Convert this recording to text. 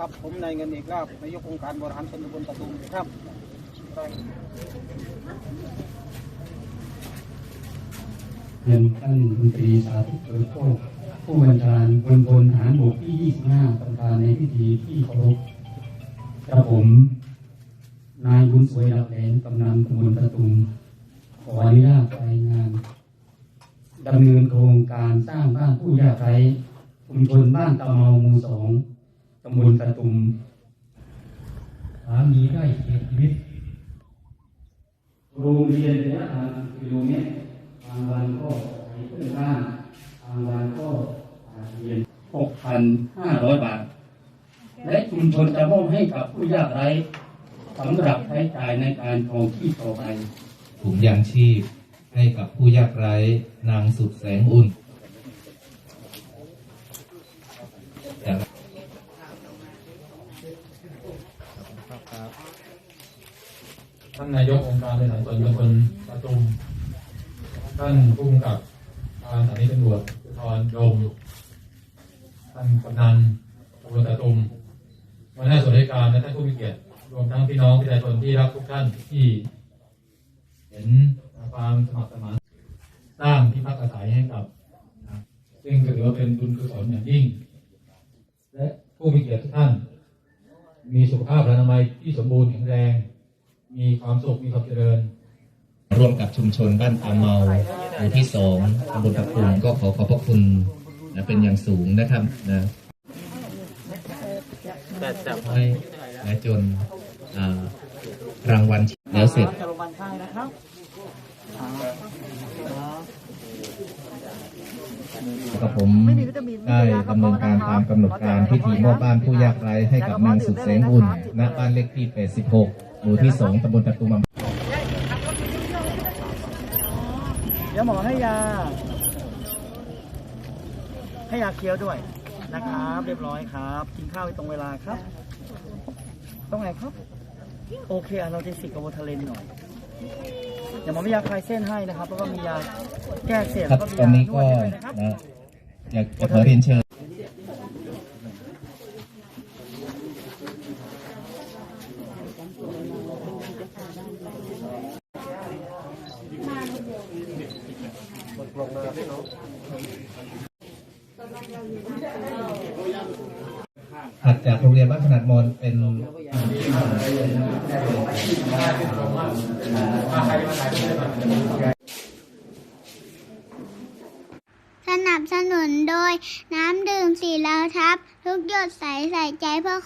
ครับผมนายเงินเอกลาบนายกองค์การบริหารส่วนตำบลตะตุมครับเรียนท่านมนตรีสาธิตโดโภคผู้บัญชาการบนพลฐานบกที่ 25 ประธานในพิธีที่เคารพกระผม นายบุญสวยหลักแหลนกำนันตำบลตะตุมขออนุญาตรายงานดำเนินโครงการสร้างบ้านผู้ยากไร้ชุมชนบ้านตะเมาหมู่สอง ตำบลตะตุมสามีได้เสียชีวิตโรงเรียนระยะทางกิโลเมตรบางวันก็ใช้เพื่อนบ้านบางวันก็อาเรียน6,500 บาท และชุมชนจะมอบให้กับผู้ยากไร้สำหรับใช้จ่ายในการครองที่ต่อไปถุงยางชีพให้กับผู้ยากไร้นางสุดแสงอุ่นจาก ท่านนายกองค์การบริหารส่วนตำบลตะตุมท่านผู้กำกับการสถานีตำรวจภูธรดมท่านกำนันตำบลตะตุมหัวหน้าส่วนราชการและท่านผู้มีเกียรติรวมทั้งพี่น้องประชาชนที่รักทุกท่านที่ เห็นความสมัครสมานสร้างที่พักอาศัยให้กับซึ่งถือว่าเป็นบุญกุศลอย่างยิ่ง และผู้มีเกียรติทุกท่าน มีสุขภาพอนามัยที่สมบูรณ์แข็งแรง มีความสุขมีความเจริญ ร่วมกับชุมชนบ้านตาเมาหมู่ที่สองตำบลตะคุงก็ขอขอบพระคุณนะเป็นอย่างสูงนะครับนะให้นะจนรางวัลแล้วเสร็จจะลงบันค่ายนะครับกับผมได้ดำเนินการตามกำหนดการพิธีมอบบ้านผู้ยากไร้ให้กับนางสุดแสงอุ่นณบ้านเลขที่86 หมู่ที่2ตำบลตะตุมอำเดี๋ยวหมอให้ยา ให้ยาเคี้ยวด้วยนะครับ เรียบร้อยครับ กินข้าวตรงเวลาครับ ต้องไงครับ โอเคอะเราจะสิกกับโวทาเลนหน่อยเดี๋ยวหมอมียาคลายเส้นให้นะครับ แล้วก็มียาแก้เสียดครัแล้บวก็มีตอนยานี้นวก็ดให้ด้วยนะครับ นะอยากจะขอเรียนเชิญ ถัดจากโรงเรียนบ้านขนาดมอนเป็นสนับสนุนโดยน้ำดื่มสีเหลาทับ ทุกหยดใสใส่ใจเพื่อ